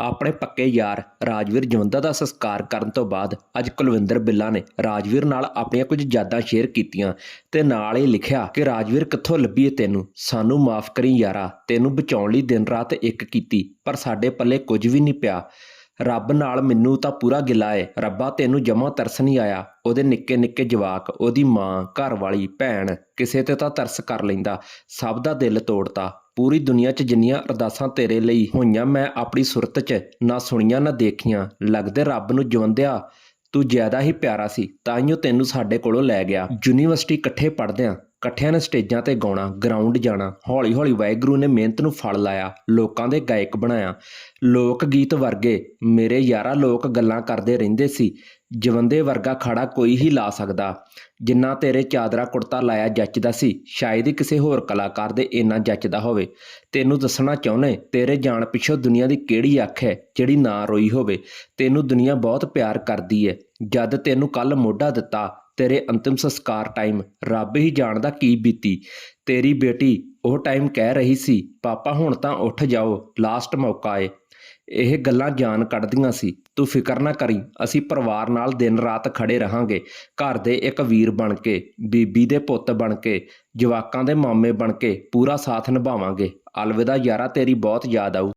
ਆਪਣੇ ਪੱਕੇ ਯਾਰ ਰਾਜਵੀਰ ਜਵੰਦਾ ਦਾ ਸੰਸਕਾਰ ਕਰਨ ਤੋਂ ਬਾਅਦ ਅੱਜ ਕੁਲਵਿੰਦਰ ਬਿੱਲਾ ਨੇ ਰਾਜਵੀਰ ਨਾਲ ਆਪਣੀਆਂ ਕੁਝ ਯਾਦਾਂ ਸ਼ੇਅਰ ਕੀਤੀਆਂ ਤੇ ਨਾਲ ਹੀ ਲਿਖਿਆ ਕਿ ਰਾਜਵੀਰ ਕਿੱਥੋਂ ਲੱਭੀਏ ਤੈਨੂੰ? ਸਾਨੂੰ ਮਾਫ ਕਰੀ ਯਾਰਾ, ਤੈਨੂੰ ਬਚਾਉਣ ਲਈ ਦਿਨ ਰਾਤ ਇੱਕ ਕੀਤੀ, ਪਰ ਸਾਡੇ ਪੱਲੇ ਕੁਝ ਵੀ ਨਹੀਂ ਪਿਆ। ਰੱਬ ਨਾਲ ਮੈਨੂੰ ਤਾਂ ਪੂਰਾ ਗਿਲਾ ਏ, ਰੱਬਾ ਤੈਨੂੰ ਜਮਾ ਤਰਸ ਨਹੀਂ ਆਇਆ। ਉਹਦੇ ਨਿੱਕੇ ਨਿੱਕੇ ਜਵਾਕ, ਉਹਦੀ ਮਾਂ ਘਰ ਵਾਲੀ ਭੈਣ, ਕਿਸੇ ਤੇ ਤਾਂ ਤਰਸ ਕਰ ਲੈਂਦਾ, ਸਭ ਦਾ ਦਿਲ ਤੋੜਤਾ। ਪੂਰੀ ਦੁਨੀਆ 'ਚ ਜਿੰਨੀਆਂ ਅਰਦਾਸਾਂ ਤੇਰੇ ਲਈ ਹੋਈਆਂ ਮੈਂ ਆਪਣੀ ਸੁਰਤ 'ਚ ਨਾ ਸੁਣੀਆਂ, ਨਾ ਦੇਖੀਆਂ। ਲੱਗਦੇ ਰੱਬ ਨੂੰ ਜਵੰਦਿਆ ਤੂੰ ਜ਼ਿਆਦਾ ਹੀ ਪਿਆਰਾ ਸੀ ਤਾਂ ਤਾਈਓ ਤੈਨੂੰ ਸਾਡੇ ਕੋਲੋਂ ਲੈ ਗਿਆ। ਯੂਨੀਵਰਸਿਟੀ ਇਕੱਠੇ ਪੜ੍ਹਦਿਆਂ ਇਕੱਠਿਆਂ ਨੇ ਸਟੇਜਾਂ ਤੇ ਗਾਉਣਾ ਗਰਾਊਂਡ ਜਾਣਾ ਹੌਲੀ ਹੌਲੀ ਵਾਹਿਗੁਰੂ ਨੇ ਮਿਹਨਤ ਨੂੰ ਫਲ ਲਾਇਆ, ਲੋਕਾਂ ਦੇ ਗਾਇਕ ਬਣਾਇਆ। ਲੋਕ ਗੀਤ ਵਰਗੇ ਮੇਰੇ ਯਾਰਾ ਲੋਕ ਗੱਲਾਂ ਕਰਦੇ ਰਹਿੰਦੇ ਸੀ, ਜਵੰਦੇ ਵਰਗਾ ਖੜਾ ਕੋਈ ਹੀ ਲਾ ਸਕਦਾ। ਜਿੰਨਾ ਤੇਰੇ ਚਾਦਰਾ ਕੁੜਤਾ ਲਾਇਆ ਜੱਚਦਾ ਸੀ, ਸ਼ਾਇਦ ਹੀ ਕਿਸੇ ਹੋਰ ਕਲਾਕਾਰ ਦੇ ਇੰਨਾ ਜੱਚਦਾ ਹੋਵੇ। ਤੈਨੂੰ ਦੱਸਣਾ ਚਾਹੁੰਨੇ ਤੇਰੇ ਜਾਣ ਪਿੱਛੋਂ ਦੁਨੀਆ ਦੀ ਕਿਹੜੀ ਅੱਖ ਹੈ, ਜਿਹੜੀ ਨਾ ਰੋਈ ਹੋਵੇ? ਤੈਨੂੰ ਦੁਨੀਆ ਬਹੁਤ ਪਿਆਰ ਕਰਦੀ ਹੈ ਜਦ ਤੈਨੂੰ ਕੱਲ ਮੋਢਾ ਦਿੱਤਾ ਤੇਰੇ ਅੰਤਿਮ ਸੰਸਕਾਰ ਟਾਈਮ ਰੱਬ ਹੀ ਜਾਣਦਾ ਕੀ ਬੀਤੀ। ਤੇਰੀ ਬੇਟੀ ਉਹ ਟਾਈਮ ਕਹਿ ਰਹੀ ਸੀ, ਪਾਪਾ, ਹੁਣ ਤਾਂ ਉੱਠ ਜਾਓ ਲਾਸਟ ਮੌਕਾ ਏ। ਇਹ ਗੱਲਾਂ ਜਾਨ ਕੱਢਦੀਆਂ ਸੀ। ਤੂੰ ਫਿਕਰ ਨਾ ਕਰੀ, ਅਸੀਂ ਪਰਿਵਾਰ ਨਾਲ ਦਿਨ ਰਾਤ ਖੜੇ ਰਹਾਂਗੇ। ਘਰ ਦੇ ਇੱਕ ਵੀਰ ਬਣ ਕੇ, ਬੀਬੀ ਦੇ ਪੁੱਤ ਬਣ ਕੇ, ਜਵਾਕਾਂ ਦੇ ਮਾਮੇ ਬਣ ਕੇ ਪੂਰਾ ਸਾਥ ਨਿਭਾਵਾਂਗੇ। ਅਲਵਿਦਾ ਯਾਰਾ, ਤੇਰੀ ਬਹੁਤ ਯਾਦ ਆਊ।